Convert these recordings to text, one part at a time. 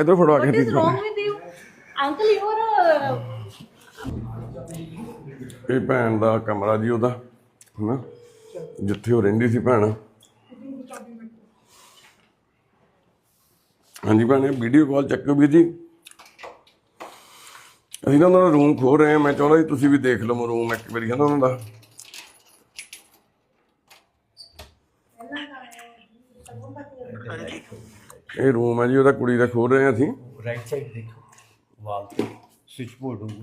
ਇਧਰ ਕੇ What is the wrong with you? Uncle, you are a... ਇਹ ਭੈਣ ਦਾ ਕਮਰਾ ਜੀ ਉਹਦਾ ਹਨਾ? ਜਿੱਥੇ ਉਹ ਰਹਿੰਦੀ ਸੀ ਭੈਣ। ਹਾਂਜੀ ਭੈਣੇ ਵੀਡੀਓ ਕਾਲ ਚੱਕੋ ਵੀਰ ਜੀ। ਅਸੀਂ ਨਾ ਉਹਨਾਂ ਦਾ ਰੂਮ ਖੋਲ ਰਹੇ ਹਾਂ। ਮੈਂ ਚਾਹੁੰਦਾ ਜੀ ਤੁਸੀਂ ਵੀ ਦੇਖ ਲਓ ਰੂਮ ਇੱਕ ਵਾਰੀ ਹਨਾ ਉਹਨਾਂ ਦਾ? ਇਹ ਰੂਮ ਹੈ ਜੀ ਉਹਦਾ ਕੁੜੀ ਦਾ ਖੋਲ ਰਹੇ ਹਾਂ ਅਸੀਂ। ਰਾਈਟ ਸਾਈਡ ਦੇਖੋ ਵਾਲ ਤੇ ਸਵਿਚ ਬੋਰਡ ਹੋਊਗਾ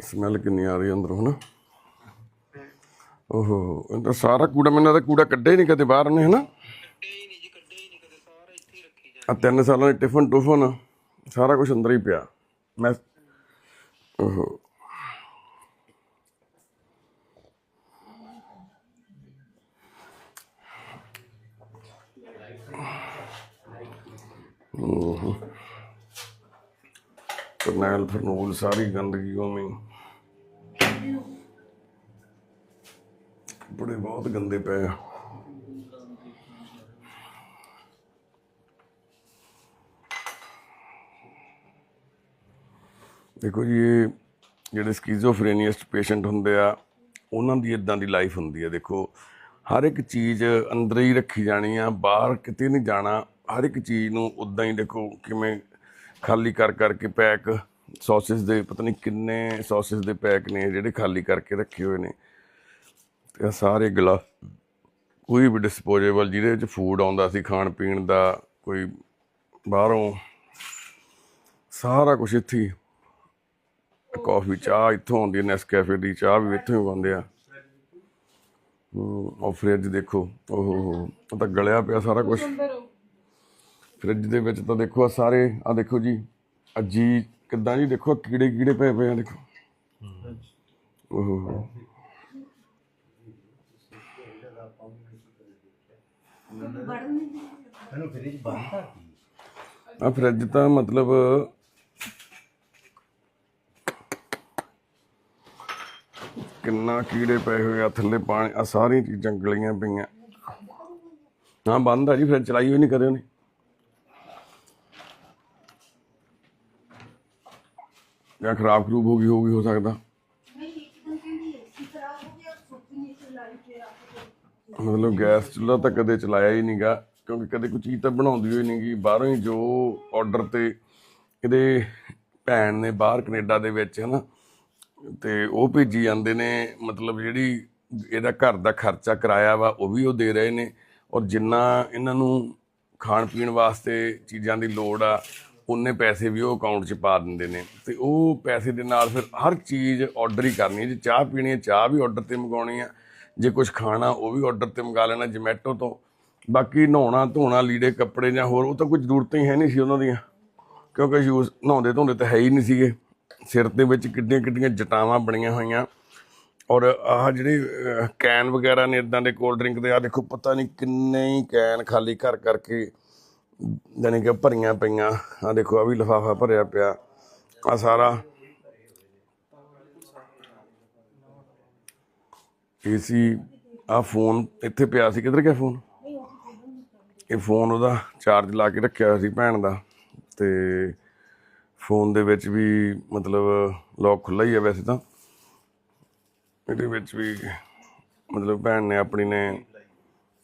ਸਮੈਲ ਕਿੰਨੀ ਆ ਰਹੀ ਹੈ ਅੰਦਰੋਂ ਹਨਾ? ਓਹੋ ਇਹ ਤਾਂ ਸਾਰਾ ਕੂੜਾ ਮੈਨੂੰ ਤਾਂ ਕੂੜਾ ਕੱਢਿਆ ਹੀ ਨਹੀਂ ਕਦੇ ਬਾਹਰ ਨੇ ਹਨਾ? ਆ ਤਿੰਨ ਸਾਲਾਂ ਦੇ ਟਿਫਨ ਟੁਫਨ ਸਾਰਾ ਕੁਝ ਅੰਦਰ ਹੀ ਪਿਆ। ਮੈਂ ਓਹੋ। ਕਰਨੈਲ ਫਰਨੂਲ ਸਾਰੀ ਗੰਦਗੀ ਉਵੇਂ ਹੀ। ਕੱਪੜੇ ਬਹੁਤ ਗੰਦੇ ਪਏ ਆ ਦੇਖੋ ਜੀ, ਇਹ ਜਿਹੜੇ ਸਕਿਜ਼ੋਫਰੇਨੀਅਸਟ ਪੇਸ਼ੈਂਟ ਹੁੰਦੇ ਆ, ਉਹਨਾਂ ਦੀ ਇਦਾਂ ਦੀ ਲਾਈਫ ਹੁੰਦੀ ਹੈ ਦੇਖੋ, ਹਰ ਇੱਕ ਚੀਜ਼ ਅੰਦਰ ਹੀ ਰੱਖੀ ਜਾਣੀ ਆ, ਬਾਹਰ ਕਿਤੇ ਨਹੀਂ ਜਾਣਾ, ਹਰ ਇੱਕ ਚੀਜ਼ ਨੂੰ ਉਦਾਂ ਹੀ ਦੇਖੋ ਕਿਵੇਂ ਖਾਲੀ ਕਰ ਕਰਕੇ ਪੈਕ ਸੌਸਸ ਦੇ ਪਤਾ ਨਹੀਂ ਕਿੰਨੇ ਸੌਸਸ ਦੇ ਪੈਕ ਨੇ ਜਿਹੜੇ ਖਾਲੀ ਕਰਕੇ ਰੱਖੇ ਹੋਏ ਨੇ। ਤੇ ਸਾਰੇ ਗਲਾ ਕੋਈ ਵੀ ਡਿਸਪੋਜ਼ੇਬਲ ਜਿਹਦੇ ਵਿੱਚ ਫੂਡ ਆਉਂਦਾ ਸੀ ਖਾਣ ਪੀਣ ਦਾ ਕੋਈ ਬਾਹਰੋਂ ਸਾਰਾ ਕੁਝ ਇੱਥੇ ਹੀ। ਕਾਫੀ ਚਾਹ ਇੱਥੋਂ ਆਉਂਦੀ ਹੈ ਨੈਸਕੈਫੇ ਦੀ ਚਾਹ ਵੀ ਇੱਥੋਂ ਹੀ ਪਾਉਂਦੇ ਆ। ਹੂੰ, ਉਹ ਫ੍ਰਿਜ ਦੇਖੋ ਓਹੋ ਹੋ ਉਹ ਤਾਂ ਗਲਿਆ ਪਿਆ ਸਾਰਾ ਕੁਝ ਫ੍ਰਿਜ ਦੇ ਵਿੱਚ ਤਾਂ ਦੇਖੋ ਆਹ ਸਾਰੇ ਆ ਦੇਖੋ ਜੀ ਅਜੀ ਕਿੱਦਾਂ ਜੀ ਦੇਖੋ ਕੀੜੇ ਕੀੜੇ ਪਏ ਪਏ ਆ ਦੇਖੋ। ਓਹੋ। ਇਹਨੂੰ ਫ੍ਰਿਜ ਬੰਦ ਕਰਦੀ ਆ ਫ੍ਰਿਜ ਤਾਂ ਮਤਲਬ ਕਿੰਨਾ ਕੀੜੇ ਪਏ ਹੋਏ ਆ ਥੱਲੇ ਪਾਣੀ ਆ ਸਾਰੀਆਂ ਚੀਜ਼ਾਂ ਗਲੀਆਂ ਪਈਆਂ। ਹਾਂ ਬੰਦ ਆ ਜੀ ਫ੍ਰਿਜ ਚਲਾਈ ਹੋਈ ਨਹੀਂ ਕਦੇ ਉਹਨੇ। ਜਾਂ ਖਰਾਬ ਖਰੂਬ ਹੋ ਗਈ ਹੋਗੀ ਹੋ ਸਕਦਾ। ਮਤਲਬ ਗੈਸ ਚੁੱਲ੍ਹਾ ਤਾਂ ਕਦੇ ਚਲਾਇਆ ਹੀ ਨਹੀਂਗਾ ਕਿਉਂਕਿ ਕਦੇ ਕੋਈ ਚੀਜ਼ ਤਾਂ ਬਣਾਉਂਦੀ ਹੋਈ ਨਹੀਂਗੀ ਬਾਹਰੋਂ ਹੀ ਜੋ ਆਰਡਰ ਤੇ ਇਹਦੇ ਭੈਣ ਨੇ ਬਾਹਰ ਕੈਨੇਡਾ ਦੇ ਵਿੱਚ, ਹਨਾ, ਤੇ ਉਹ ਭੇਜੀ ਜਾਂਦੇ ਨੇ, ਮਤਲਬ ਜਿਹੜੀ ਇਹਦਾ ਘਰ ਦਾ ਖਰਚਾ ਕਿਰਾਇਆ ਵਾ, ਉਹ ਵੀ ਉਹ ਦੇ ਰਹੇ ਨੇ। ਔਰ ਜਿੰਨਾ ਇਹਨਾਂ ਨੂੰ ਖਾਣ ਪੀਣ ਵਾਸਤੇ ਚੀਜ਼ਾਂ ਦੀ ਲੋੜ ਆ ਉਹਨੇ ਪੈਸੇ ਵੀ ਉਹ ਅਕਾਊਂਟ 'ਚ ਪਾ ਦਿੰਦੇ ਨੇ ਤੇ ਉਹ ਪੈਸੇ ਦੇ ਨਾਲ ਫਿਰ ਹਰ ਚੀਜ਼ ਆਰਡਰ ਹੀ ਕਰਨੀ ਹੈ। ਜੇ ਚਾਹ ਪੀਣੀ ਹੈ, ਚਾਹ ਵੀ ਆਰਡਰ ਤੇ ਮੰਗਾਉਣੀ ਆ ਜੇ ਕੁਝ ਖਾਣਾ, ਉਹ ਵੀ ਆਰਡਰ ਤੇ ਮੰਗਾ ਲੈਣਾ ਜਮੈਟੋ ਤੋਂ। ਬਾਕੀ ਨਹਾਉਣਾ, ਧੋਣਾ, ਲੀੜੇ, ਕੱਪੜੇ ਜਾਂ ਹੋਰ, ਉਹ ਤਾਂ ਕੋਈ ਜ਼ਰੂਰਤਾਂ ਹੀ ਹੈ ਨਹੀਂ ਸੀ ਉਹਨਾਂ ਦੀਆਂ। ਕਿਉਂਕਿ ਯੂਜ਼ ਨਹਾਉਂਦੇ ਧੋਂਦੇ ਤਾਂ ਹੈ ਹੀ ਨਹੀਂ ਸੀਗੇ। ਸਿਰ ਦੇ ਵਿੱਚ ਕਿੱਡੀਆਂ ਕਿੱਡੀਆਂ ਜਟਾਵਾਂ ਬਣੀਆਂ ਹੋਈਆਂ। ਔਰ ਆਹ ਜਿਹੜੇ ਕੈਨ ਵਗੈਰਾ ਨੇ ਇਦਾਂ ਦੇ ਕੋਲਡ ਡਰਿੰਕ ਦੇ ਆ ਦੇਖੋ, ਪਤਾ ਨਹੀਂ ਕਿੰਨੇ ਹੀ ਕੈਨ ਖਾਲੀ ਕਰ ਕਰਕੇ ਜਾਣੀ ਕਿ ਭਰੀਆਂ ਪਈਆਂ। ਆ ਦੇਖੋ ਆ ਵੀ ਲਿਫਾਫਾ ਭਰਿਆ ਪਿਆ। ਆ ਸਾਰਾ ਏਸੀ ਆ ਫੋਨ ਇੱਥੇ ਪਿਆ ਸੀ। ਕਿੱਧਰ ਗਿਆ ਫੋਨ? ਇਹ ਫੋਨ ਉਹਦਾ ਚਾਰਜ ਲਾ ਕੇ ਰੱਖਿਆ ਹੋਇਆ ਸੀ ਭੈਣ ਦਾ। ਤੇ ਫੋਨ ਦੇ ਵਿੱਚ ਵੀ ਮਤਲਬ ਲੌਕ ਖੁੱਲਾ ਹੀ ਹੈ ਵੈਸੇ ਤਾਂ। ਇਹਦੇ ਵਿੱਚ ਵੀ ਮਤਲਬ ਭੈਣ ਨੇ, ਆਪਣੀ ਨੇ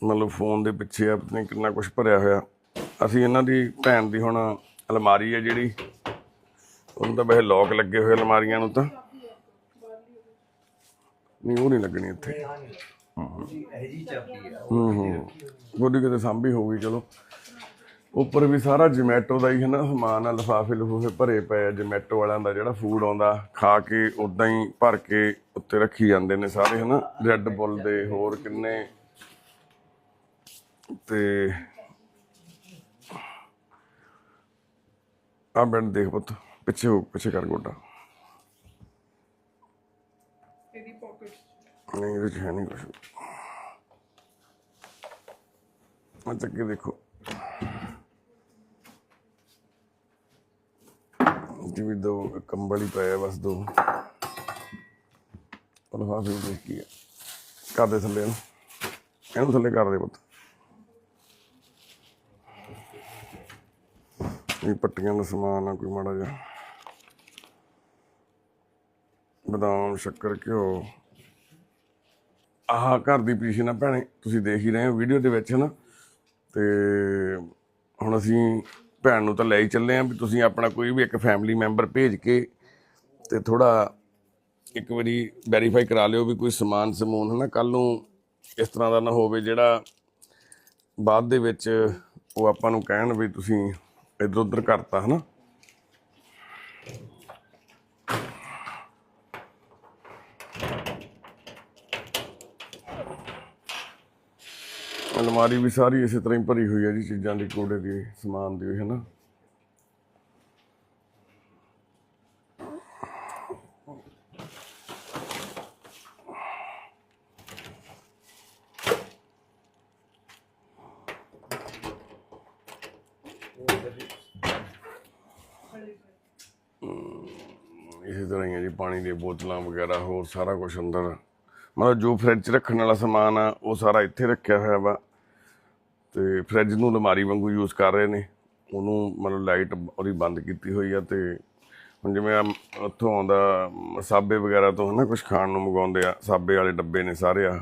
ਮਤਲਬ ਫੋਨ ਦੇ ਪਿੱਛੇ ਆਪਣੇ ਕਿੰਨਾ ਕੁਝ ਭਰਿਆ ਹੋਇਆ। ਅਸੀਂ ਇਹਨਾਂ ਦੀ ਭੈਣ ਦੀ ਹੁਣ ਅਲਮਾਰੀ ਹੈ ਜਿਹੜੀ। ਉਹਨੂੰ ਤਾਂ ਵੈਸੇ ਲੌਕ ਲੱਗੇ ਹੋਏ ਅਲਮਾਰੀਆਂ ਨੂੰ ਤਾਂ। ਨਹੀਂ ਉਹ ਨਹੀਂ ਲੱਗਣੀ ਇੱਥੇ। ਜੀ। ਇਹ ਜੀ ਚਾਬੀ ਆ ਹੂੰ ਹੂੰ। ਉਹਦੀ ਕਿਤੇ ਸਾਂਭੀ ਹੋਊਗੀ ਚਲੋ। ਉੱਪਰ ਵੀ ਸਾਰਾ ਜੋਮੈਟੋ ਦਾ ਹੀ ਹੈ ਨਾ ਸਮਾਨ ਆ ਲਿਫਾਫੇ ਲਿਫੂਫੇ ਭਰੇ ਪਏ ਆ ਜੋਮੈਟੋ ਵਾਲਿਆਂ ਦਾ ਜਿਹੜਾ ਫੂਡ ਆਉਂਦਾ ਖਾ ਕੇ ਉਦਾਂ ਹੀ ਭਰ ਕੇ ਉੱਤੇ ਰੱਖੀ ਜਾਂਦੇ ਨੇ ਸਾਰੇ ਹਨਾ ਰੈੱਡ ਬੁੱਲ ਦੇ ਹੋਰ ਕਿੰਨੇ। ਤੇ ਆ ਬੈਠ ਦੇਖ ਪੁੱਤ ਪਿੱਛੇ ਹੋ ਪਿੱਛੇ ਕਰ ਗੋਡਾ। ਇਹਦੀ ਪਾਕਟ ਨਹੀਂ ਇਹਦੇ ਚ ਹੈ ਨਹੀਂ ਕੁਝ ਮੈਂ ਚੱਕ ਕੇ ਦੇਖੋ ਜਿਵੇਂ ਦੋ ਕੰਬਲ ਹੀ ਪਏ ਆ ਬਸ ਦੋ। ਪਰ ਫਿਰ ਦੇਖ ਕੀ ਆ। ਕਰ ਦੇ ਥੱਲੇ ਇਹਨੂੰ ਇਹਨੂੰ ਥੱਲੇ ਕਰ ਦੇ ਪੁੱਤ। ਇਹ ਪੱਟੀਆਂ ਦਾ ਸਮਾਨ ਆ, ਕੋਈ ਮਾੜਾ ਜਿਹਾ। ਬਦਾਮ, ਸ਼ੱਕਰ, ਘਿਓ। ਆਹ ਘਰ ਦੀ ਪੀਸ਼ੀ ਨਾ ਭੈਣੇ, ਤੁਸੀਂ ਦੇਖ ਹੀ ਰਹੇ ਹੋ ਵੀਡੀਓ ਦੇ ਵਿੱਚ ਨਾ। ਤੇ ਹੁਣ ਅਸੀਂ ਭੈਣ ਨੂੰ ਤਾਂ ਲੈ ਹੀ ਚੱਲੇ ਆਂ ਵੀ ਤੁਸੀਂ ਆਪਣਾ ਕੋਈ ਵੀ ਇੱਕ ਫੈਮਿਲੀ ਮੈਂਬਰ ਭੇਜ ਕੇ ਤੇ ਥੋੜਾ ਇੱਕ ਵਾਰੀ ਵੈਰੀਫਾਈ ਕਰਾ ਲਿਓ ਵੀ ਕੋਈ ਸਮਾਨ ਸਮੂਨ ਹਨਾ। ਕੱਲ ਨੂੰ ਇਸ ਤਰ੍ਹਾਂ ਦਾ ਨਾ ਹੋਵੇ ਜਿਹੜਾ ਬਾਅਦ ਦੇ ਵਿੱਚ ਉਹ ਆਪਾਂ ਨੂੰ ਕਹਿਣ ਵੀ ਤੁਸੀਂ ਇਧਰ ਉਧਰ ਕਰਤਾ, ਹਨਾ? ਅਲਮਾਰੀ ਵੀ ਸਾਰੀ ਇਸੇ ਤਰ੍ਹਾਂ ਹੀ ਭਰੀ ਹੋਈ ਹੈ ਜੀ, ਚੀਜ਼ਾਂ ਦੀ, ਕੋੜੇ ਦੀ, ਸਮਾਨ ਦੀ ਹੈ ਨਾ ਇਸੇ ਤਰ੍ਹਾਂ ਹੀ ਹੈ ਜੀ, ਪਾਣੀ ਦੀਆਂ ਬੋਤਲਾਂ ਵਗੈਰਾ, ਹੋਰ ਸਾਰਾ ਕੁਝ ਅੰਦਰ। ਮਤਲਬ ਜੋ ਫ੍ਰਿਜ 'ਚ ਰੱਖਣ ਵਾਲਾ ਸਮਾਨ ਆ, ਉਹ ਸਾਰਾ ਇੱਥੇ ਰੱਖਿਆ ਹੋਇਆ ਵਾ। ਤੇ ਫ੍ਰਿਜ ਨੂੰ ਅਲਮਾਰੀ ਵਾਂਗੂ ਯੂਜ਼ ਕਰ ਰਹੇ ਨੇ। ਉਹਨੂੰ ਮਤਲਬ ਲਾਈਟ ਉਹਦੀ ਬੰਦ ਕੀਤੀ ਹੋਈ ਆ ਤੇ ਹੁਣ ਜਿਵੇਂ ਉੱਥੋਂ ਆਉਂਦਾ, ਸਾਬੇ ਵਗੈਰਾ ਤੋਂ ਹਨਾ ਕੁਝ ਖਾਣ ਨੂੰ ਮੰਗਾਉਂਦੇ ਆ। ਸਾਬੇ ਵਾਲੇ ਡੱਬੇ ਨੇ ਸਾਰੇ ਆ।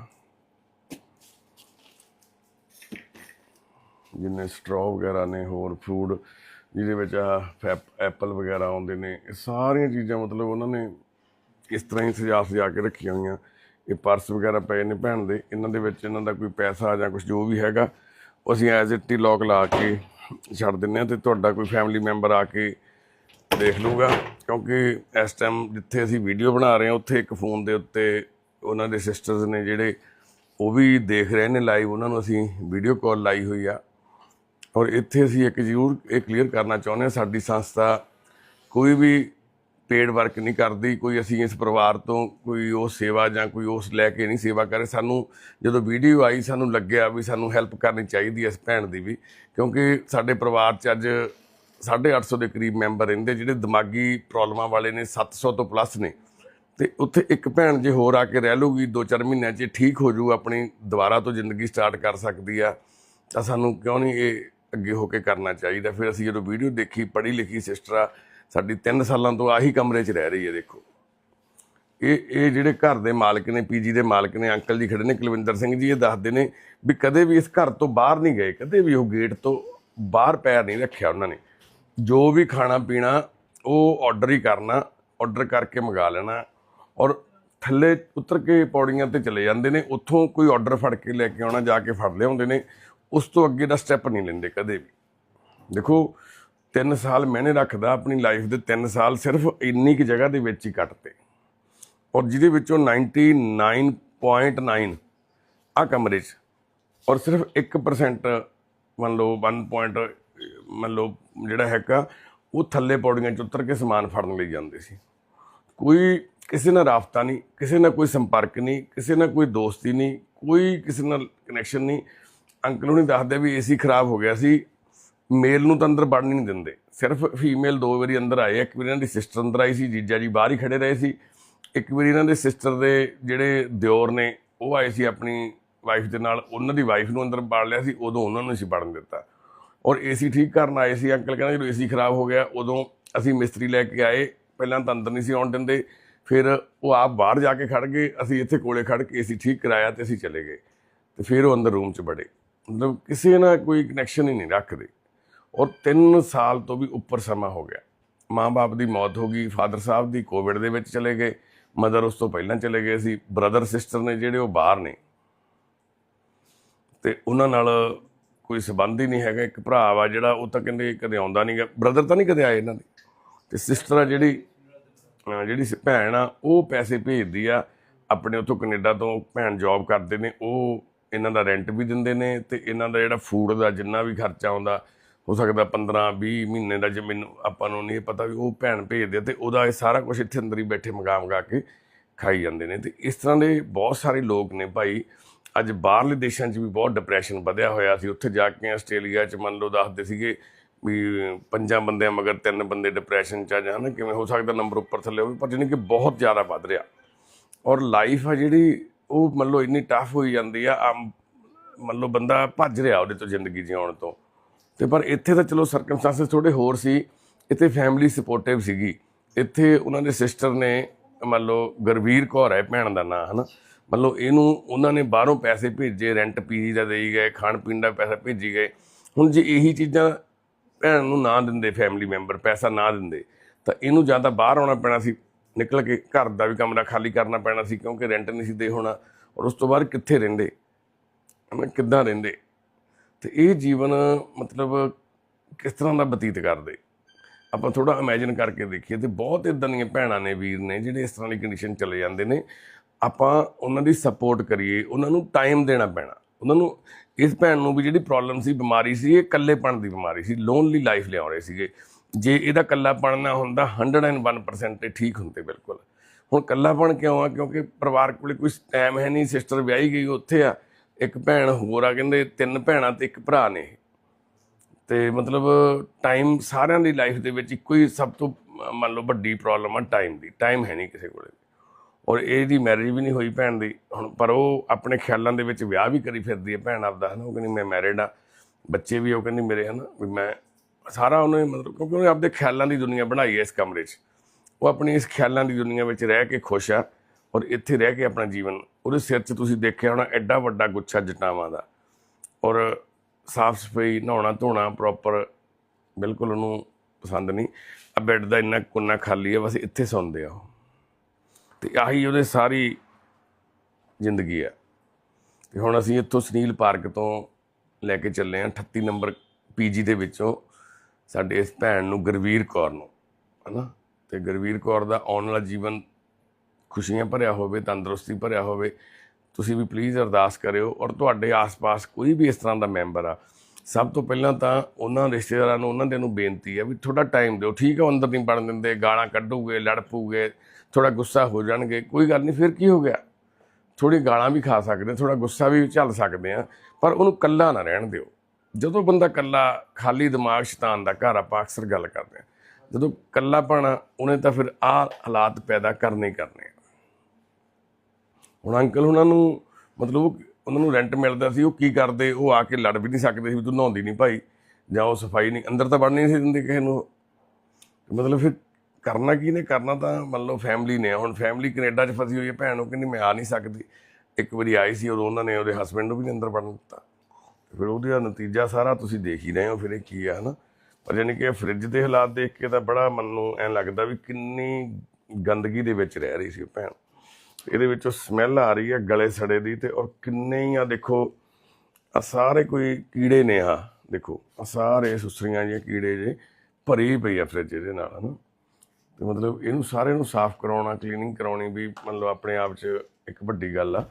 ਜਿੰਨੇ ਸਟ੍ਰੋ ਵਗੈਰਾ ਨੇ, ਹੋਰ ਫੂਡ ਜਿਹਦੇ ਵਿੱਚ ਆ ਐਪਲ ਵਗੈਰਾ ਆਉਂਦੇ ਨੇ, ਇਹ ਸਾਰੀਆਂ ਚੀਜ਼ਾਂ ਮਤਲਬ ਉਹਨਾਂ ਨੇ ਇਸ ਤਰ੍ਹਾਂ ਹੀ ਸਜਾ ਸਜਾ ਕੇ ਰੱਖੀਆਂ ਹੋਈਆਂ। ਇਹ ਪਰਸ ਵਗੈਰਾ ਪਏ ਨੇ ਭੈਣ ਦੇ, ਇਹਨਾਂ ਦੇ ਵਿੱਚ ਇਹਨਾਂ ਦਾ ਕੋਈ ਪੈਸਾ ਜਾਂ ਕੁਝ ਜੋ ਵੀ ਹੈਗਾ, ਉਹ ਅਸੀਂ ਐਜ਼ ਇਟ ਹੀ ਲੋਕ ਲਾ ਕੇ ਛੱਡ ਦਿੰਨੇ ਆ ਤੇ ਤੁਹਾਡਾ ਕੋਈ ਫੈਮਿਲੀ ਮੈਂਬਰ ਆ ਕੇ ਦੇਖ ਲੂਗਾ ਕਿਉਂਕਿ ਇਸ ਟਾਈਮ ਜਿੱਥੇ ਅਸੀਂ ਵੀਡੀਓ ਬਣਾ ਰਹੇ ਹਾਂ, ਉੱਥੇ ਇੱਕ ਫੋਨ ਦੇ ਉੱਤੇ ਉਹਨਾਂ ਦੇ ਸਿਸਟਰਸ ਨੇ ਜਿਹੜੇ, ਉਹ ਵੀ ਦੇਖ ਰਹੇ ਨੇ ਲਾਈਵ ਉਹਨਾਂ ਨੂੰ ਅਸੀਂ ਵੀਡੀਓ ਕਾਲ ਲਾਈ ਹੋਈ ਆ। ਔਰ ਇੱਥੇ ਅਸੀਂ ਇੱਕ ਜ਼ਰੂਰ ਇਹ ਕਲੀਅਰ ਕਰਨਾ ਚਾਹੁੰਦੇ ਹਾਂ, ਸਾਡੀ ਸੰਸਥਾ ਕੋਈ ਵੀ ਪੇਡ ਵਰਕ ਨਹੀਂ ਕਰਦੀ, ਕੋਈ ਅਸੀਂ ਇਸ ਪਰਿਵਾਰ ਤੋਂ ਕੋਈ ਉਹ ਸੇਵਾ ਜਾਂ ਕੋਈ ਉਸ ਲੈ ਕੇ ਨਹੀਂ ਸੇਵਾ ਕਰੇ ਸਾਨੂੰ ਜਦੋਂ ਵੀਡੀਓ ਆਈ, ਸਾਨੂੰ ਲੱਗਿਆ ਵੀ ਸਾਨੂੰ ਹੈਲਪ ਕਰਨੀ ਚਾਹੀਦੀ ਹੈ ਇਸ ਭੈਣ ਦੀ ਵੀ, ਕਿਉਂਕਿ ਸਾਡੇ ਪਰਿਵਾਰ 'ਚ ਅੱਜ 850 ਦੇ ਕਰੀਬ ਮੈਂਬਰ ਰਹਿੰਦੇ, ਜਿਹੜੇ ਦਿਮਾਗੀ ਪ੍ਰੋਬਲਮਾਂ ਵਾਲੇ ਨੇ 700 ਤੋਂ ਪਲੱਸ ਨੇ। ਤੇ ਉੱਥੇ ਇੱਕ ਭੈਣ ਜੇ ਹੋਰ ਆ ਕੇ ਰਹਿ ਲੂਗੀ 2-4 ਮਹੀਨਿਆਂ 'ਚ ਠੀਕ ਹੋ ਜੂ ਆਪਣੀ ਦੁਬਾਰਾ ਤੋਂ ਜ਼ਿੰਦਗੀ ਸਟਾਰਟ ਕਰ ਸਕਦੀ ਆ। ਤਾਂ ਸਾਨੂੰ ਕਿਉਂ ਨਹੀਂ ਇਹ ਅੱਗੇ ਹੋ ਕੇ ਕਰਨਾ ਚਾਹੀਦਾ। ਫਿਰ ਅਸੀਂ ਜਦੋਂ ਵੀਡੀਓ ਦੇਖੀ, ਪੜ੍ਹੀ ਲਿਖੀ, ਸਿਸਟਰ ਆ, ਸਾਡੀ 3 ਸਾਲਾਂ ਤੋਂ ਆਹੀ ਕਮਰੇ 'ਚ ਰਹਿ ਰਹੀ ਹੈ, ਦੇਖੋ। ਇਹ ਇਹ ਜਿਹੜੇ ਘਰ ਦੇ ਮਾਲਕ ਨੇ, ਪੀਜੀ ਦੇ ਮਾਲਕ ਨੇ, ਅੰਕਲ ਜੀ ਖੜੇ ਨੇ, ਕੁਲਵਿੰਦਰ ਸਿੰਘ ਜੀ ਇਹ ਦੱਸਦੇ ਨੇ ਵੀ ਕਦੇ ਵੀ ਇਸ ਘਰ ਤੋਂ ਬਾਹਰ ਨਹੀਂ ਗਏ, ਕਦੇ ਵੀ ਉਹ ਗੇਟ ਤੋਂ ਬਾਹਰ ਪੈਰ ਨਹੀਂ ਰੱਖਿਆ ਉਹਨਾਂ ਨੇ। ਜੋ ਵੀ ਖਾਣਾ ਪੀਣਾ, ਉਹ ਆਰਡਰ ਹੀ ਕਰਨਾ ਆਰਡਰ ਕਰਕੇ ਮੰਗਾ ਲੈਣਾ ਔਰ ਥੱਲੇ ਉਤਰ ਕੇ ਪੌੜੀਆਂ ਤੇ ਚਲੇ ਜਾਂਦੇ ਨੇ, ਉੱਥੋਂ ਕੋਈ ਆਰਡਰ ਫੜ ਕੇ ਲੈ ਕੇ ਆਉਣਾ, ਜਾ ਕੇ ਫੜ ਲਿਆਉਂਦੇ ਨੇ ਉਸ ਤੋਂ ਅੱਗੇ ਦਾ ਸਟੈਪ ਨਹੀਂ ਲੈਂਦੇ ਕਦੇ ਵੀ। ਦੇਖੋ 3 ਸਾਲ ਮੈਨੇ ਰੱਖਦਾ ਆਪਣੀ ਲਾਈਫ ਦੇ 3 ਸਾਲ ਸਿਰਫ ਇੰਨੀ ਕਿ ਜਗ੍ਹਾ ਦੇ ਵਿੱਚ ਹੀ ਕੱਟਤੇ। ਔਰ ਜਿਹਦੇ ਵਿੱਚੋਂ 99.9 ਆ ਕਮਰੇ 'ਚ, ਔਰ ਸਿਰਫ 1% ਮੰਨ ਲਓ 1 ਪੁਆਇੰਟ ਮੰਨ ਲਓ, ਜਿਹੜਾ ਹੈਗਾ, ਉਹ ਥੱਲੇ ਪੌੜੀਆਂ 'ਚ ਉਤਰ ਕੇ ਸਮਾਨ ਫੜਨ ਲਈ ਜਾਂਦੇ ਸੀ। ਕੋਈ ਕਿਸੇ ਨਾਲ ਰਾਫਤਾ ਨਹੀਂ, ਕਿਸੇ ਨਾਲ ਕੋਈ ਸੰਪਰਕ ਨਹੀਂ, ਕਿਸੇ ਨਾਲ ਕੋਈ ਦੋਸਤੀ ਨਹੀਂ, ਕੋਈ ਕਿਸੇ ਨਾਲ ਕਨੈਕਸ਼ਨ ਨਹੀਂ। ਅੰਕਲ ਨੂੰ ਦੱਸਦੇ ਵੀ ਏਸੀ ਖਰਾਬ ਹੋ ਗਿਆ ਸੀ। ਮੇਲ ਨੂੰ ਤਾਂ ਅੰਦਰ ਵੜਨ ਹੀ ਨਹੀਂ ਦਿੰਦੇ। ਸਿਰਫ ਫੀਮੇਲ ਦੋ ਵਾਰੀ ਅੰਦਰ ਆਏ, ਇੱਕ ਵਾਰੀ ਇਹਨਾਂ ਦੀ ਸਿਸਟਰ ਅੰਦਰ ਆਈ ਸੀ, ਜੀਜਾ ਜੀ ਬਾਹਰ ਹੀ ਖੜੇ ਰਹੇ ਸੀ। ਇੱਕ ਵਾਰੀ ਇਹਨਾਂ ਦੇ ਸਿਸਟਰ ਦੇ ਜਿਹੜੇ ਦਿਓਰ ਨੇ, ਉਹ ਆਏ ਸੀ ਆਪਣੀ ਵਾਈਫ ਦੇ ਨਾਲ। ਉਹਨਾਂ ਦੀ ਵਾਈਫ ਨੂੰ ਅੰਦਰ ਬਾੜ ਲਿਆ ਸੀ, ਉਦੋਂ ਉਹਨਾਂ ਨੂੰ ਅਸੀਂ ਵੜਨ ਦਿੱਤਾ। ਔਰ ਏਸੀ ਠੀਕ ਕਰਨ ਆਏ ਸੀ। ਅੰਕਲ ਕਹਿੰਦਾ ਜਦੋਂ ਏਸੀ ਖਰਾਬ ਹੋ ਗਿਆ, ਉਦੋਂ ਅਸੀਂ ਮਿਸਤਰੀ ਲੈ ਕੇ ਆਏ। ਪਹਿਲਾਂ ਤਾਂ ਅੰਦਰ ਨਹੀਂ ਸੀ ਆਉਣ ਦਿੰਦੇ। ਫਿਰ ਉਹ ਆਪ ਬਾਹਰ ਜਾ ਕੇ ਖੜ ਗਏ। ਅਸੀਂ ਇੱਥੇ ਕੋਲੇ ਖੜ ਕੇ ਏਸੀ ਠੀਕ ਕਰਾਇਆ ਤੇ ਅਸੀਂ ਚਲੇ ਗਏ। ਤੇ ਫਿਰ ਉਹ ਅੰਦਰ ਰੂਮ 'ਚ ਬੜੇ ਮਤਲਬ ਕਿਸੇ ਨਾਲ ਕੋਈ ਕਨੈਕਸ਼ਨ ਹੀ ਨਹੀਂ ਰੱਖਦੇ। ਔਰ 3 ਸਾਲ ਤੋਂ ਵੀ ਉੱਪਰ ਸਮਾਂ ਹੋ ਗਿਆ। ਮਾਂ-ਬਾਪ ਦੀ ਮੌਤ ਹੋ ਗਈ, ਫਾਦਰ ਸਾਹਿਬ ਦੀ ਕੋਵਿਡ ਦੇ ਵਿੱਚ ਚਲੇ ਗਏ, ਮਦਰ ਉਸ ਤੋਂ ਪਹਿਲਾਂ ਚਲੇ ਗਏ ਸੀ ਬ੍ਰਦਰ ਸਿਸਟਰ ਨੇ ਜਿਹੜੇ ਉਹ ਬਾਹਰ ਨੇ। ਤੇ ਉਹਨਾਂ ਨਾਲ ਕੋਈ ਸਬੰਧ ਹੀ ਨਹੀਂ ਹੈਗਾ, ਇੱਕ ਭਰਾ ਵਾ ਜਿਹੜਾ ਉਹ ਤਾਂ ਕਹਿੰਦੇ ਕਦੇ ਆਉਂਦਾ ਨਹੀਂਗਾ ਬ੍ਰਦਰ ਤਾਂ ਨਹੀਂ ਕਦੇ ਆਏ ਇਹਨਾਂ ਦੇ। ਤੇ ਸਿਸਟਰ ਆ ਜਿਹੜੀ ਜਿਹੜੀ ਸ- ਭੈਣ ਆ, ਉਹ ਪੈਸੇ ਭੇਜਦੀ ਆ, ਆਪਣੇ ਉੱਥੋਂ ਕੈਨੇਡਾ ਤੋਂ ਭੈਣ ਜੌਬ ਕਰਦੇ ਨੇ, ਉਹ ਇਹਨਾਂ ਦਾ ਰੈਂਟ ਵੀ ਦਿੰਦੇ ਨੇ ਤੇ ਇਹਨਾਂ ਦਾ ਜਿਹੜਾ ਫੂਡ ਦਾ ਜਿੰਨਾ ਵੀ ਖਰਚਾ ਆਉਂਦਾ, ਹੋ ਸਕਦਾ 15 20 ਮਹੀਨੇ ਦਾ ਜੇ ਮੈਨੂੰ ਆਪਾਂ ਨੂੰ ਨਹੀਂ ਪਤਾ ਵੀ ਉਹ ਭੈਣ ਭੇਜਦੇ ਆ ਤੇ ਉਹਦਾ ਇਹ ਸਾਰਾ ਕੁਝ ਇੱਥੇ ਅੰਦਰ ਹੀ ਬੈਠੇ ਮੰਗਾ ਮੰਗਾ ਕੇ ਖਾਈ ਜਾਂਦੇ ਨੇ ਤੇ ਇਸ ਤਰ੍ਹਾਂ ਦੇ ਬਹੁਤ ਸਾਰੇ ਲੋਕ ਨੇ ਭਾਈ। ਅੱਜ ਬਾਹਰਲੇ ਦੇਸ਼ਾਂ 'ਚ ਵੀ ਬਹੁਤ ਡਿਪਰੈਸ਼ਨ ਵਧਿਆ ਹੋਇਆ ਸੀ। ਉੱਥੇ ਜਾ ਕੇ ਆਸਟ੍ਰੇਲੀਆ 'ਚ ਮੰਨ ਲਓ ਦੱਸਦੇ ਸੀਗੇ ਵੀ ਪੰਜਾਂ ਬੰਦਿਆਂ ਮਗਰ ਤਿੰਨ ਬੰਦੇ ਡਿਪਰੈਸ਼ਨ 'ਚ ਆ ਜਾਣ ਕਿਵੇਂ ਹੋ ਸਕਦਾ ਨੰਬਰ ਉੱਪਰ ਥੱਲੇ ਹੋਵੇ, ਪਰ ਜਾਣੀ ਕਿ ਬਹੁਤ ਜ਼ਿਆਦਾ ਵੱਧ ਰਿਹਾ। ਔਰ ਲਾਈਫ ਆ ਜਿਹੜੀ ਉਹ ਮੰਨ ਲਓ ਇੰਨੀ ਟਫ ਹੋਈ ਜਾਂਦੀ ਆ, ਆਮ ਮੰਨ ਲਓ ਬੰਦਾ ਭੱਜ ਰਿਹਾ ਉਹਦੇ ਤੋਂ ਜ਼ਿੰਦਗੀ ਜਿਉਣ ਤੋਂ। ਤੇ ਪਰ ਇੱਥੇ ਤਾਂ ਚਲੋ ਸਰਕਮਸਟੈਂਸਸ ਥੋੜੇ ਹੋਰ ਸੀ, ਇੱਥੇ ਫੈਮਿਲੀ ਸਪੋਰਟਿਵ ਸੀਗੀ। ਇੱਥੇ ਉਹਨਾਂ ਦੇ ਸਿਸਟਰ ਨੇ ਮੰਨ ਲਓ ਗੁਰਵੀਰ ਕੌਰ ਹੈ, ਭੈਣ ਦਾ ਨਾਂ, ਹਨਾ? ਮੰਨ ਲਓ ਇਹਨੂੰ ਉਹਨਾਂ ਨੇ ਬਾਹਰੋਂ ਪੈਸੇ ਭੇਜੇ ਰੈਂਟ ਪੀਜੀ ਦਾ ਦੇਈ ਗਏ, ਖਾਣ ਪੀਣ ਦਾ ਪੈਸਾ ਭੇਜੀ ਗਏ। ਹੁਣ ਜੇ ਇਹੀ ਚੀਜ਼ਾਂ ਭੈਣ ਨੂੰ ਨਾ ਦਿੰਦੇ ਫੈਮਿਲੀ ਮੈਂਬਰ ਪੈਸਾ ਨਾ ਦਿੰਦੇ, ਤਾਂ ਇਹਨੂੰ ਜਾਂ ਤਾਂ ਬਾਹਰ ਆਉਣਾ ਪੈਣਾ ਸੀ। ਨਿਕਲ ਕੇ ਘਰ ਦਾ ਵੀ ਕਮਰਾ ਖਾਲੀ ਕਰਨਾ ਪੈਣਾ ਸੀ ਕਿਉਂਕਿ ਰੈਂਟ ਨਹੀਂ ਸੀ ਦੇ ਹੋਣਾ ਔਰ ਉਸ ਤੋਂ ਬਾਅਦ ਕਿੱਥੇ ਰਹਿੰਦੇ? ਹਨਾ ਕਿੱਦਾਂ ਰਹਿੰਦੇ? ਤੇ ਇਹ ਜੀਵਨ ਮਤਲਬ ਕਿਸ ਤਰ੍ਹਾਂ ਦਾ ਬਤੀਤ ਕਰਦੇ? ਆਪਾਂ ਥੋੜਾ ਇਮੇਜਿਨ ਕਰਕੇ ਦੇਖੀਏ ਤੇ ਬਹੁਤ ਇਦਾਂ ਦੀਆਂ ਭੈਣਾਂ ਨੇ, ਵੀਰ ਨੇ ਜਿਹੜੇ ਇਸ ਤਰ੍ਹਾਂ ਦੀ ਕੰਡੀਸ਼ਨ ਚਲੇ ਜਾਂਦੇ ਨੇ। ਆਪਾਂ ਉਹਨਾਂ ਦੀ ਸਪੋਰਟ ਕਰੀਏ, ਉਹਨਾਂ ਨੂੰ ਟਾਈਮ ਦੇਣਾ ਪੈਣਾ। ਉਹਨਾਂ ਨੂੰ ਇਸ ਭੈਣ ਨੂੰ ਵੀ ਜਿਹੜੀ ਪ੍ਰੋਬਲਮ ਸੀ, ਬਿਮਾਰੀ ਸੀ, ਇਹ ਇਕੱਲੇਪਣ ਦੀ ਬਿਮਾਰੀ ਸੀ ਲੋਨਲੀ ਲਾਈਫ ਲਿਆ ਰਹੇ ਸੀਗੇ। ਜੇ ਇਹਦਾ ਇਕੱਲਾਪਣ ਨਾ ਹੁੰਦਾ 101% ਇਹ ਠੀਕ ਹੁੰਦੇ ਬਿਲਕੁਲ। ਹੁਣ ਇਕੱਲਾਪਣ ਕਿਉਂ ਆ? ਕਿਉਂਕਿ ਪਰਿਵਾਰ ਕੋਲੇ ਕੋਈ ਟਾਈਮ ਹੈ ਨਹੀਂ ਸਿਸਟਰ ਵਿਆਹੀ ਗਈ, ਉੱਥੇ ਆ, ਇੱਕ ਭੈਣ ਹੋਰ ਆ, ਕਹਿੰਦੇ ਤਿੰਨ ਭੈਣਾਂ ਤੇ ਇੱਕ ਭਰਾ ਨੇ ਇਹ। ਤੇ ਮਤਲਬ ਟਾਈਮ ਸਾਰਿਆਂ ਦੀ ਲਾਈਫ ਦੇ ਵਿੱਚ ਇੱਕੋ ਹੀ ਸਭ ਤੋਂ, ਮੰਨ ਲਓ ਵੱਡੀ ਪ੍ਰੋਬਲਮ ਆ ਟਾਈਮ ਦੀ ਟਾਈਮ ਹੈ ਨਹੀਂ ਕਿਸੇ ਕੋਲੇ। ਔਰ ਇਹਦੀ ਮੈਰਿਜ ਵੀ ਨਹੀਂ ਹੋਈ ਭੈਣ ਦੀ। ਹੁਣ ਪਰ ਉਹ ਆਪਣੇ ਖਿਆਲਾਂ ਦੇ ਵਿੱਚ ਵਿਆਹ ਵੀ ਕਰੀ ਫਿਰਦੀ ਹੈ ਭੈਣ ਆਪਦਾ, ਹਨਾ, ਉਹ ਕਹਿੰਦੀ ਮੈਂ ਮੈਰਿਡ ਆ। ਬੱਚੇ ਵੀ ਉਹ ਕਹਿੰਦੀ ਮੇਰੇ, ਹਨਾ, ਵੀ ਮੈਂ ਸਾਰਾ ਉਹਨੇ ਮਤਲਬ ਕਿਉਂਕਿ ਉਹਨੇ ਆਪਦੇ ਖਿਆਲਾਂ ਦੀ ਦੁਨੀਆ ਬਣਾਈ ਹੈ ਇਸ ਕਮਰੇ 'ਚ। ਉਹ ਆਪਣੀ ਇਸ ਖਿਆਲਾਂ ਦੀ ਦੁਨੀਆ ਵਿੱਚ ਰਹਿ ਕੇ ਖੁਸ਼ ਆ ਔਰ ਇੱਥੇ ਰਹਿ ਕੇ ਆਪਣਾ ਜੀਵਨ, ਉਹਦੇ ਸਿਰ 'ਚ ਤੁਸੀਂ ਦੇਖਿਆ ਹੋਣਾ ਐਡਾ ਵੱਡਾ ਗੁੱਛਾ ਜਟਾਵਾਂ ਦਾ। ਔਰ ਸਾਫ਼ ਸਫ਼ਾਈ ਨਹਾਉਣਾ ਧੋਣਾ ਪ੍ਰੋਪਰ ਬਿਲਕੁਲ ਉਹਨੂੰ ਪਸੰਦ ਨਹੀਂ। ਆ ਬੈੱਡ ਦਾ ਇੰਨਾ ਕੁੰਨਾ ਖਾਲੀ ਹੈ ਬਸ ਇੱਥੇ ਸੌਂਦੇ ਆ ਉਹ। ਤੇ ਆਹੀ ਉਹਦੇ ਸਾਰੀ ਜ਼ਿੰਦਗੀ ਆ। ਤੇ ਹੁਣ ਅਸੀਂ ਇੱਥੋਂ ਸੁਨੀਲ ਪਾਰਕ ਤੋਂ ਲੈ ਕੇ ਚੱਲੇ ਆ 38 ਨੰਬਰ ਪੀਜੀ ਦੇ ਵਿੱਚੋਂ। ਸਾਡੇ ਇਸ ਭੈਣ ਨੂੰ ਗੁਰਵੀਰ ਕੌਰ ਨੂੰ, ਹਨਾ? ਤੇ ਗੁਰਵੀਰ ਕੌਰ ਦਾ ਆਉਣ ਵਾਲਾ ਜੀਵਨ ਖੁਸ਼ੀਆਂ ਭਰਿਆ ਹੋਵੇ, ਤੰਦਰੁਸਤੀ ਭਰਿਆ ਹੋਵੇ, ਤੁਸੀਂ ਵੀ ਪਲੀਜ਼ ਅਰਦਾਸ ਕਰਿਓ ਔਰ ਤੁਹਾਡੇ ਆਸ-ਪਾਸ ਕੋਈ ਵੀ ਇਸ ਤਰ੍ਹਾਂ ਦਾ ਮੈਂਬਰ ਆ, ਸਭ ਤੋਂ ਪਹਿਲਾਂ ਤਾਂ ਉਹਨਾਂ ਰਿਸ਼ਤੇਦਾਰਾਂ ਨੂੰ, ਉਹਨਾਂ ਦੇ ਨੂੰ ਬੇਨਤੀ ਹੈ ਵੀ ਥੋੜਾ ਟਾਈਮ ਦਿਓ, ਠੀਕ ਹੈ ਉਹ ਅੰਦਰ ਨਹੀਂ ਵੜਨ ਦਿੰਦੇ, ਗਾਲਾਂ ਕੱਢੂਗੇ ਲੜ ਪੂਗੇ ਥੋੜਾ ਗੁੱਸਾ ਹੋ ਜਾਣਗੇ, ਕੋਈ ਗੱਲ ਨਹੀਂ, ਫਿਰ ਕੀ ਹੋ ਗਿਆ? ਥੋੜੀ ਗਾਲਾਂ ਵੀ ਖਾ ਸਕਦੇ ਥੋੜਾ ਗੁੱਸਾ ਵੀ ਝੱਲ ਸਕਦੇ ਆ, ਪਰ ਉਹਨੂੰ ਕੱਲਾ ਨਾ ਰਹਿਣ ਦਿਓ। ਜਦੋਂ ਬੰਦਾ ਕੱਲਾ ਖਾਲੀ ਦਿਮਾਗ ਸ਼ੈਤਾਨ ਦਾ ਘਰ ਆਪਾਂ ਅਕਸਰ ਗੱਲ ਕਰਦੇ ਆ ਜਦੋਂ ਕੱਲਾਪਣ ਆ, ਉਹਨੇ ਤਾਂ ਫਿਰ ਆ ਹਾਲਾਤ ਪੈਦਾ ਕਰਨੇ ਹੀ ਕਰਨੇ ਹੁਣ ਅੰਕਲ ਉਹਨਾਂ ਨੂੰ ਮਤਲਬ ਉਹ- ਉਹਨਾਂ ਨੂੰ ਰੈਂਟ ਮਿਲਦਾ ਸੀ ਉਹ ਕੀ ਕਰਦੇ? ਉਹ ਆ ਕੇ ਲੜ ਵੀ ਨਹੀਂ ਸਕਦੇ ਸੀ ਵੀ ਤੂੰ ਨਹਾਉਂਦੀ ਨਹੀਂ ਭਾਈ ਜਾਂ ਉਹ ਸਫ਼ਾਈ ਨਹੀਂ ਅੰਦਰ ਤਾਂ ਵੜਨ ਨਹੀਂ ਸੀ ਦਿੰਦੇ ਕਿਸੇ ਨੂੰ। ਮਤਲਬ ਫਿਰ ਕਰਨਾ ਕੀ ਨੇ? ਕਰਨਾ ਤਾਂ ਮੰਨ ਲਓ ਫੈਮਿਲੀ ਨੇ ਹੁਣ ਫੈਮਿਲੀ ਕੈਨੇਡਾ 'ਚ ਫਸੀ ਹੋਈ ਹੈ ਭੈਣ ਉਹ ਕਹਿੰਦੀ ਮੈਂ ਆ ਨਹੀਂ ਸਕਦੀ। ਇੱਕ ਵਾਰੀ ਆਈ ਸੀ ਉਦੋਂ ਉਹਨਾਂ ਨੇ ਉਹਦੇ ਹਸਬੰਡ ਨੂੰ ਵੀ ਨਹੀਂ ਅੰਦਰ ਵੜਨ ਦਿੱਤਾ। ਫਿਰ ਉਹਦਾ ਨਤੀਜਾ ਸਾਰਾ ਤੁਸੀਂ ਦੇਖ ਹੀ ਰਹੇ ਹੋ, ਫਿਰ ਇਹ ਕੀ ਆ, ਹਨਾ? ਪਰ ਯਾਨੀ ਕਿ ਫ੍ਰਿਜ ਦੇ ਹਾਲਾਤ ਦੇਖ ਕੇ ਤਾਂ ਬੜਾ ਮਨ ਨੂੰ ਐਂ ਲੱਗਦਾ ਵੀ ਕਿੰਨੀ ਗੰਦਗੀ ਦੇ ਵਿੱਚ ਰਹਿ ਰਹੀ ਸੀ ਭੈਣ। ਇਹਦੇ ਵਿੱਚੋਂ ਸਮੈਲ ਆ ਰਹੀ ਹੈ ਗਲੇ ਸੜੇ ਦੀ ਤੇ ਔਰ ਕਿੰਨੇ ਹੀ ਆ, ਦੇਖੋ ਆ ਸਾਰੇ ਕੋਈ ਕੀੜੇ ਨੇ ਆ ਦੇਖੋ ਆ ਸਾਰੇ ਸੁਸਰੀਆਂ ਜਿਹੇ ਕੀੜੇ ਜੇ ਭਰੀ ਪਈ ਆ ਫ੍ਰਿਜ ਇਹਦੇ ਨਾਲ, ਹਨਾ? ਤੇ ਮਤਲਬ ਇਹਨੂੰ ਸਾਰੇ ਨੂੰ ਸਾਫ਼ ਕਰਾਉਣਾ ਕਲੀਨਿੰਗ ਕਰਾਉਣੀ ਵੀ ਮਤਲਬ ਆਪਣੇ ਆਪ 'ਚ ਇੱਕ ਵੱਡੀ ਗੱਲ ਆ।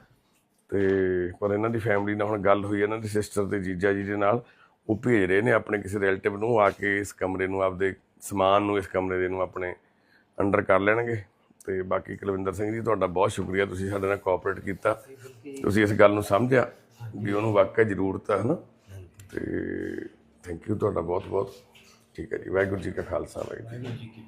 ਤੇ ਪਰ ਇਹਨਾਂ ਦੀ ਫੈਮਿਲੀ ਨਾਲ ਹੁਣ ਗੱਲ ਹੋਈ, ਇਹਨਾਂ ਦੀ ਸਿਸਟਰ ਤੇ ਜੀਜਾ ਜੀ ਦੇ ਨਾਲ, ਉਹ ਭੇਜ ਰਹੇ ਨੇ ਆਪਣੇ ਕਿਸੇ ਰਿਲੇਟਿਵ ਨੂੰ ਆ ਕੇ ਇਸ ਕਮਰੇ ਨੂੰ, ਆਪਦੇ ਸਮਾਨ ਨੂੰ ਇਸ ਕਮਰੇ ਦੇ ਨੂੰ ਆਪਣੇ ਅੰਡਰ ਕਰ ਲੈਣਗੇ। ਤੇ ਬਾਕੀ ਕੁਲਵਿੰਦਰ ਸਿੰਘ ਜੀ, ਤੁਹਾਡਾ ਬਹੁਤ ਸ਼ੁਕਰੀਆ, ਤੁਸੀਂ ਸਾਡੇ ਨਾਲ ਕੋਆਪਰੇਟ ਕੀਤਾ। ਤੁਸੀਂ ਇਸ ਗੱਲ ਨੂੰ ਸਮਝਿਆ ਵੀ ਉਹਨੂੰ ਵਾਕਿਆ ਜ਼ਰੂਰਤ ਹੈ ਹਨਾ? ਤੇ ਥੈਂਕ ਯੂ ਤੁਹਾਡਾ ਬਹੁਤ ਬਹੁਤ ਠੀਕ ਹੈ ਜੀ, ਵਾਹਿਗੁਰੂ ਜੀ ਕਾ ਖਾਲਸਾ, ਵਾਹਿਗੁਰੂ ਜੀ ਕੀ